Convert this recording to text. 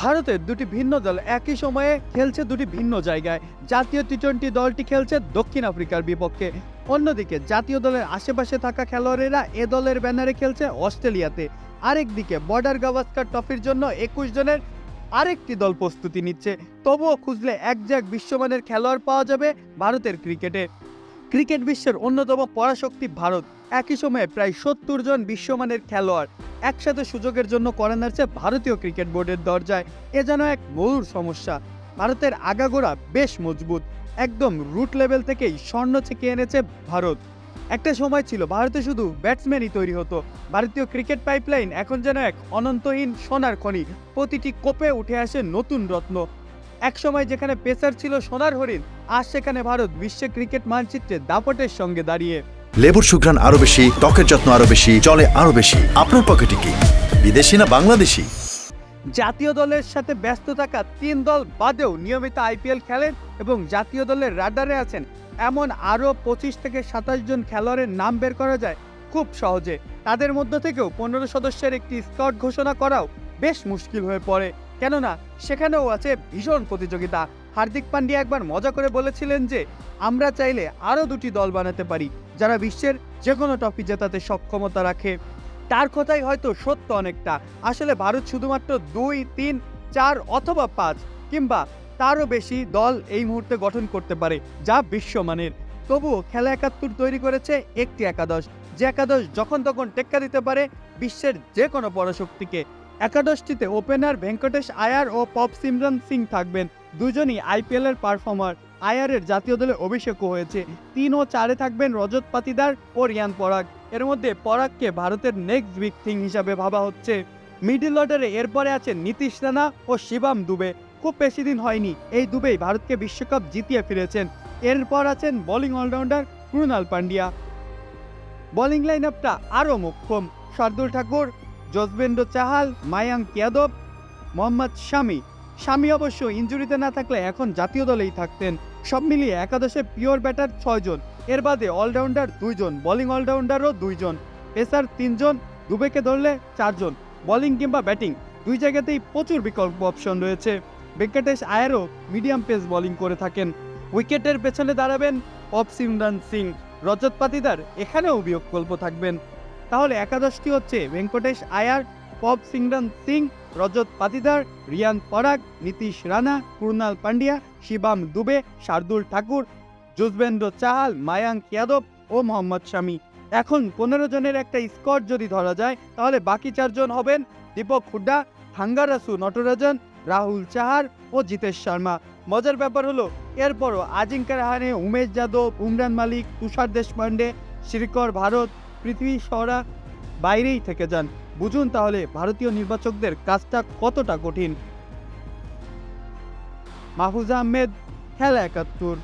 ভারতের দুটি ভিন্ন দল একই সময়ে খেলছে দুটি ভিন্ন জায়গায়। জাতীয় টি টোয়েন্টি দলটি খেলছে দক্ষিণ আফ্রিকার বিপক্ষে। অন্যদিকে জাতীয় দলের আশেপাশে থাকা খেলোয়াড়েরা এ দলের ব্যানারে খেলছে অস্ট্রেলিয়াতে। আরেকদিকে বর্ডার গাভাস্কার ট্রফির জন্য একুশ জনের আরেকটি দল প্রস্তুতি নিচ্ছে। তবুও খুঁজলে একজাক বিশ্বমানের খেলোয়াড় পাওয়া যাবে ভারতের ক্রিকেটে। ক্রিকেট বিশ্বের অন্যতম পরাশক্তি ভারত। একই সময়ে প্রায় সত্তর জন বিশ্বমানের খেলোয়াড়। একসাথে সুযোগের জন্য করে নাড়ছে ভারতীয় ক্রিকেট বোর্ডের দরজায়। এ যেন এক মূল সমস্যা। ভারতের আগাগোড়া বেশ মজবুত। একদম রুট লেভেল থেকেই স্বর্ণ ছেকে এনেছে ভারত। একটা সময় ছিল ভারতে শুধু ব্যাটসম্যানই তৈরি হতো। ভারতীয় ক্রিকেট পাইপলাইন এখন যেন এক অনন্তহীন সোনার খনি। প্রতিটি কোপে উঠে আসে নতুন রত্ন। এক সময় যেখানে পেসার ছিল সোনার হরিণ, আজ সেখানে ভারত বিশ্ব ক্রিকেট মানচিত্রে দাপটের সঙ্গে দাঁড়িয়ে। লেবুর সুঘ্রাণ আরও বেশি, ত্বকের যত্ন আরও বেশি চলে আরও বেশি। আপনার পকেটে কি? বিদেশি না বাংলাদেশি? জাতীয় দলের সাথে ব্যস্ত থাকা তিন দল বাদেও নিয়মিত আইপিএল খেলেন এবং জাতীয় দলের রাডারে আছেন। এমন আরও পঁচিশ থেকে সাতাশ জন খেলোয়াড়ের নাম বের করা যায় খুব সহজে। তাদের মধ্য থেকেও পনেরো সদস্যের একটি স্কট ঘোষণা করাও বেশ মুশকিল হয়ে পড়ে। কেননা, সেখানেও আছে ভীষণ প্রতিযোগিতা। হার্দিক পান্ডিয়া একবার মজা করে বলেছিলেন যে, আমরা চাইলে আরও দুটি দল বানাতে পারি। যারা বিশ্বের যে কোনো ট্রফি জেতাতে সক্ষমতা রাখে। তার কথাই হয়তো সত্য অনেকটা। আসলে ভারত শুধুমাত্র দুই, তিন, চার অথবা পাঁচ কিংবা তারও বেশি দল এই মুহূর্তে গঠন করতে পারে, যা বিশ্বমানের তবুও খেলা একাত্তর তৈরি করেছে একটি একাদশ, যে একাদশ যখন তখন টেক্কা দিতে পারে বিশ্বের যে কোনো পরাশক্তিকে। একাদশটিতে ওপেনার ভেঙ্কটেশ আয়ার ও পপ সিমরন সিং থাকবেন। দুজনই আইপিএল এর পারফর্মার। আয়ারের জাতীয় দলে অভিষেকও হয়েছে। তিন ও চারে থাকবেন রজত পাতিদার ও রিয়ান পরাগ। এর মধ্যে পরাগকে ভারতের নেক্সট বিগ থিং হিসাবে ভাবা হচ্ছে। মিডিল অর্ডারে এরপরে আছেন নীতিশ রানা ও শিবাম দুবে। খুব বেশি দিন হয়নি, এই দুবেই ভারতকে বিশ্বকাপ জিতিয়ে ফিরেছেন। এরপর আছেন bowling allrounder Krunal Pandya. Bowling line আপটা আরও মোক্ষম। শার্দুল ঠাকুর, যশবেন্দ্র চাহাল, মায়াঙ্ক যাদব, মোহাম্মদ শামি। শামি অবশ্য ইঞ্জুরিতে না থাকলে এখন জাতীয় দলেই থাকতেন। সব মিলিয়ে একাদশে পিওর ব্যাটার ছয়জন, এর বাদে অলরাউন্ডার দুইজন, বোলিং অলরাউন্ডারও দুইজন। পেসার তিনজন, দুবেকে ধরলে চারজন, বোলিং কিংবা ব্যাটিং, দুই জায়গাতেই প্রচুর বিকল্প অপশন রয়েছে। ভেঙ্কটেশ আয়ারও মিডিয়াম পেস বোলিং করে থাকেন। উইকেটের পেছনে দাঁড়াবেন অফ সিমরান সিং। রজত পাতিদার এখানেও বিকল্প থাকবেন। তাহলে একাদশটি হচ্ছে ভেঙ্কটেশ আয়ার পপ সিংরান সিং, রজত পাতিদার, রিয়ান পরাগ, নীতিশ রানা কুরনাল পান্ডিয়া শিবাম দুবে, শার্দুল ঠাকুর, যুজবেন্দ্র চাহাল, মায়াঙ্ক যাদব ও মোহাম্মদ শামি। এখন পনেরো জনের একটা স্কট যদি ধরা যায়, তাহলে বাকি চারজন হবেন দীপক হুড্ডা থাঙ্গারাসু নটরাজন, রাহুল চাহার ও জিতেশ শর্মা। মজার ব্যাপার হলো, এরপরও আজিঙ্কা রাহানে উমেশ যাদব, উমরান মালিক, তুষার দেশপান্ডে শ্রীকর ভারত, পৃথিবী সরা বাইরেই থেকে যান। বুঝুন তাহলে ভারতীয় নির্বাচকদের কাজটা কতটা কঠিন। মাহফুজা আহমেদ খেলা একাত্তর।